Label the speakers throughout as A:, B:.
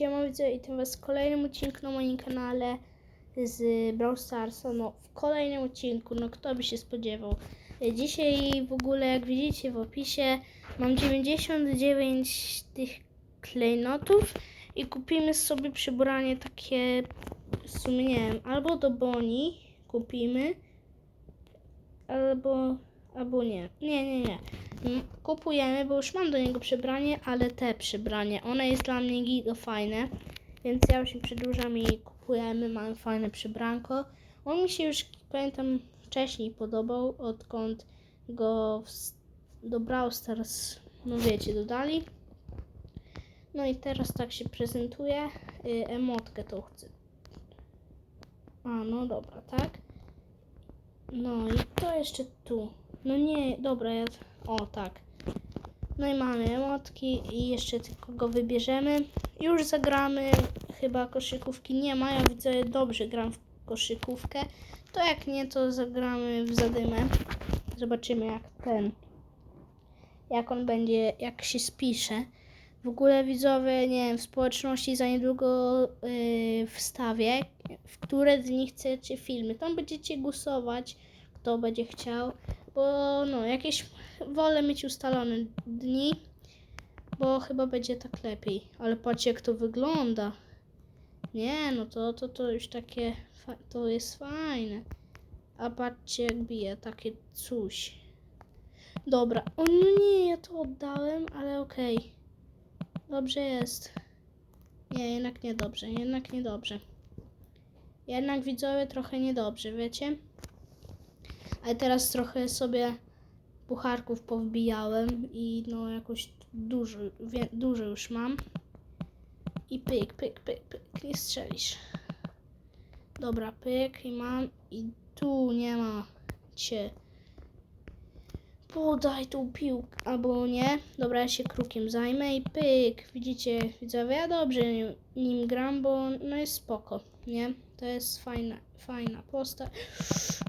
A: siema widzę i tym was w kolejnym odcinku na moim kanale z Brawl Starsa, no w kolejnym odcinku, no kto by się spodziewał. Dzisiaj w ogóle jak widzicie w opisie mam 99 tych klejnotów i kupimy sobie przybranie takie, w sumie nie wiem, albo do Boni kupimy, albo, albo nie, nie, nie, nie. Kupujemy, bo już mam do niego przebranie, ale te przebranie, one jest dla mnie giga fajne, więc ja już się przedłużam i kupujemy, mamy fajne przybranko. On mi się już, pamiętam, wcześniej podobał, odkąd go do Brawl Stars, no wiecie, dodali. No i teraz tak się prezentuje. Y, emotkę to chcę. A, no dobra, tak. No i to jeszcze tu. No nie, dobra, ja... O, tak. No i mamy emotki i jeszcze tylko go wybierzemy. Już zagramy. Chyba koszykówki nie ma. Ja widzę, dobrze gram w koszykówkę. To jak nie, to zagramy w zadymę. Zobaczymy jak ten... Jak on będzie, jak się spisze. W ogóle widzowie, nie wiem, w społeczności za niedługo yy, wstawię, w które dni chcecie filmy. Tam będziecie głosować, kto będzie chciał, bo no, jakieś wolę mieć ustalone dni, bo chyba będzie tak lepiej. Ale patrzcie, jak to wygląda. Nie, no to, to, to już takie, to jest fajne. A patrzcie, jak bije, takie coś. Dobra, o no nie, ja to oddałem, ale okej. Dobrze jest. Nie, jednak niedobrze, jednak niedobrze. Jednak widzowie trochę niedobrze, wiecie? Ale teraz trochę sobie pucharków powbijałem i no jakoś dużo, wie, dużo już mam. I pyk, pyk, pyk, pyk, nie strzelisz. Dobra, pyk i mam i tu nie ma cię. Podaj tą piłkę, albo nie. Dobra, ja się krukiem zajmę i pyk. Widzicie, widzowie, ja dobrze nim, gram, bo no jest spoko, nie? To jest fajna, fajna postać.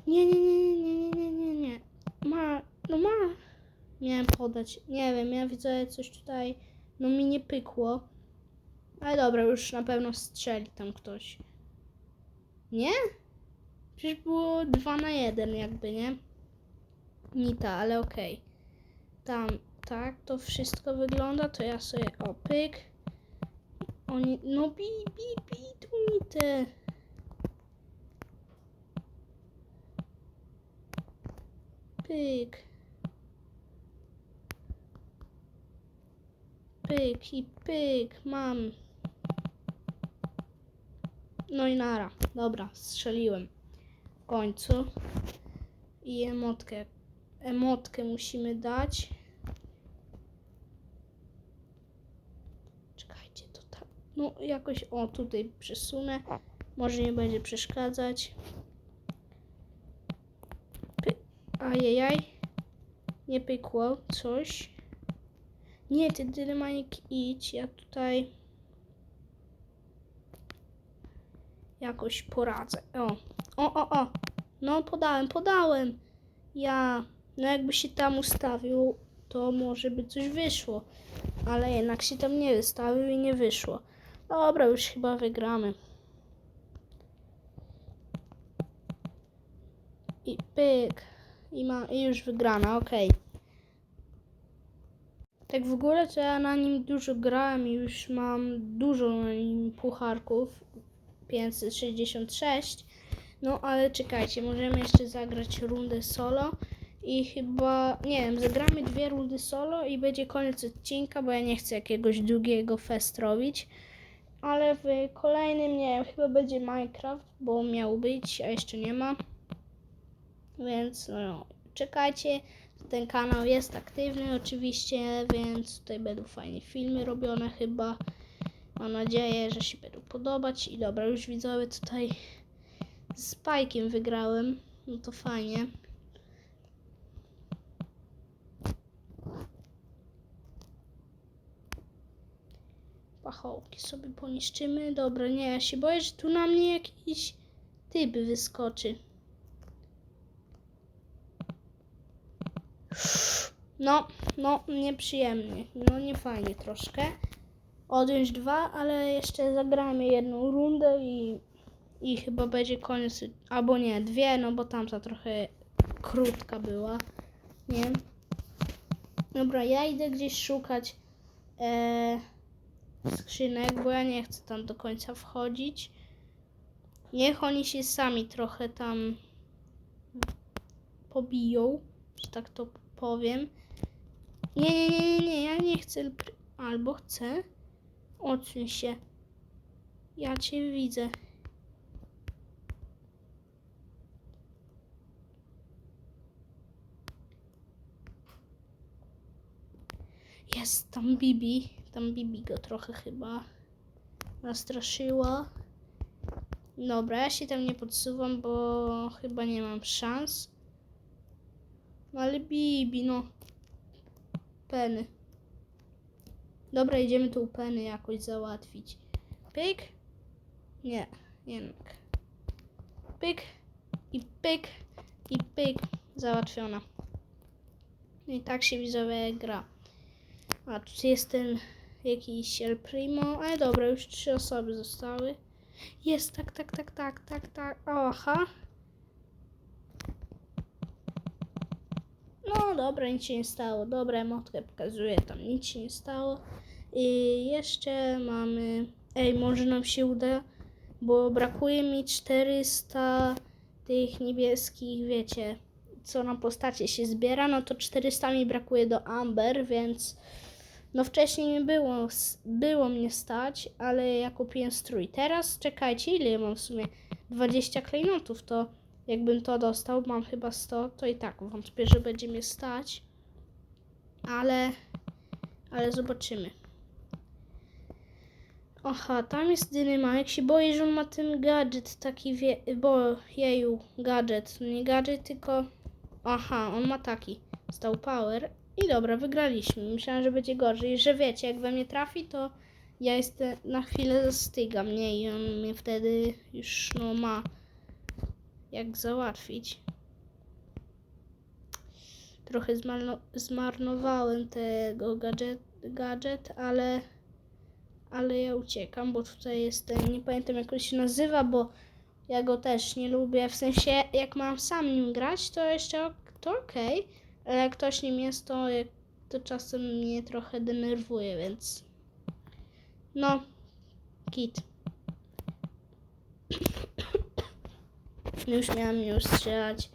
A: Nie, nie, nie, nie, nie, nie, nie, nie. Ma, no ma. Miałem podać. Nie wiem, ja widzę coś tutaj, no mi nie pykło. Ale dobra, już na pewno strzeli tam ktoś. Nie? Przecież było 2 na 1 jakby, nie? Nita, ale okej. Tam, tak, to wszystko wygląda, to ja sobie, o, pyk. Oni, no bi, bi, bi, tu nitę. Pyk. Pyk i pyk, mam. No i nara. Dobra, strzeliłem. W końcu. I emotkę. Emotkę musimy dać. Czekajcie, to tak. No jakoś, o tutaj przesunę. Może nie będzie przeszkadzać. Py... Ajajaj. Nie pykło coś. Nie, ty Dylemanik idź. Ja tutaj jakoś poradzę. O, o, o, o. No podałem, podałem. Ja, no jakby się tam ustawił, to może by coś wyszło. Ale jednak się tam nie wystawił i nie wyszło. Dobra, już chyba wygramy. I pyk. I, ma, i już wygrana, okej. Tak w ogóle to ja na nim dużo grałem i już mam dużo na nim pucharków. 566. No ale czekajcie, możemy jeszcze zagrać rundę solo. I chyba, nie wiem, zagramy dwie rundy solo i będzie koniec odcinka, bo ja nie chcę jakiegoś długiego fest robić. Ale w kolejnym, nie wiem, chyba będzie Minecraft, bo miał być, a jeszcze nie ma. Więc no, czekajcie. Ten kanał jest aktywny oczywiście, więc tutaj będą fajne filmy robione chyba. Mam nadzieję, że się będą podobać. I dobra, już widzowie tutaj z Pajkiem wygrałem. No to fajnie. Pachołki sobie poniszczymy. Dobra, nie, ja się boję, że tu na mnie jakiś typ wyskoczy. No, no, nieprzyjemnie. No, nie fajnie troszkę. odjąć dwa, ale jeszcze zagramy jedną rundę i, i chyba będzie koniec. Albo nie, dwie, no bo tamta trochę krótka była. Nie? Dobra, ja idę gdzieś szukać e, skrzynek, bo ja nie chcę tam do końca wchodzić. Niech oni się sami trochę tam pobiją, że tak to powiem. Nie, nie, nie, nie, nie, ja nie chcę. Albo chcę. Odsuń się. Ja cię widzę. Jest tam Bibi. Tam Bibi go trochę chyba nastraszyła. Dobra, ja się tam nie podsuwam, bo chyba nie mam szans. No ale Bibi, no. Peny. Dobra, idziemy tu peny jakoś załatwić. Pyk. Nie, jednak. Pyk. I pyk. I pyk. Załatwiona. No I tak się widzowie gra. A tu jest ten jakiś El Primo. Ale dobra, już trzy osoby zostały. Jest, tak, tak, tak, tak, tak, tak. Aha. No dobra, nic się nie stało. Dobra, emotkę pokazuję, tam nic się nie stało. I jeszcze mamy... Ej, może nam się uda, bo brakuje mi 400 tych niebieskich, wiecie, co na postacie się zbiera, no to 400 mi brakuje do Amber, więc no wcześniej mi było, było mnie stać, ale ja kupiłem strój. Teraz czekajcie, ile mam w sumie? 20 klejnotów, to jakbym to dostał, mam chyba 100, to i tak wątpię, że będzie mnie stać. Ale, ale zobaczymy. Aha, tam jest Dynamik. się boję, że on ma ten gadżet taki wie... Bo, jeju, gadżet. Nie gadżet, tylko... Aha, on ma taki. Stał power. I dobra, wygraliśmy. Myślałam, że będzie gorzej. Że wiecie, jak we mnie trafi, to ja jestem na chwilę zastygam, nie? I on mnie wtedy już, no, ma jak załatwić. Trochę zmarno, zmarnowałem tego gadżet, gadżet, ale ale ja uciekam, bo tutaj jest ten, nie pamiętam jak on się nazywa, bo ja go też nie lubię. W sensie, jak mam sam nim grać, to jeszcze to okej, ale jak ktoś nim jest, to, to czasem mnie trochę denerwuje, więc no, kit. Już miałam już strzelać,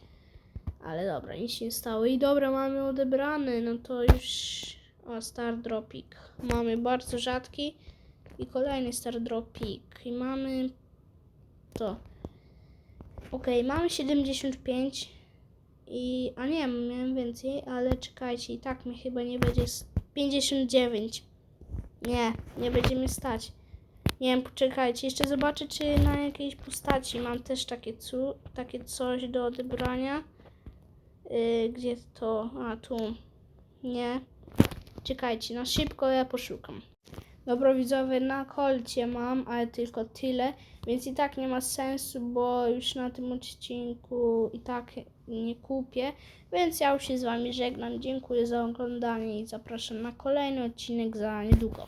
A: ale dobra, nic się nie stało. I dobra, mamy odebrany, no to już... O, Star Dropik. Mamy bardzo rzadki. I kolejny Star Dropik. I mamy to. Ok, mamy 75. I. A nie, miałem więcej, ale czekajcie, i tak mi chyba nie będzie. s- 59. Nie, nie będzie mi stać. Nie wiem, poczekajcie, jeszcze zobaczę, czy na jakiejś postaci mam też takie, cu, takie coś do odebrania. Yy, gdzie to? A, tu. Nie. Czekajcie, na szybko ja poszukam. Dobra widzowie, na kolcie mam, ale tylko tyle, więc i tak nie ma sensu, bo już na tym odcinku i tak nie kupię, więc ja już się z wami żegnam. Dziękuję za oglądanie i zapraszam na kolejny odcinek za niedługo.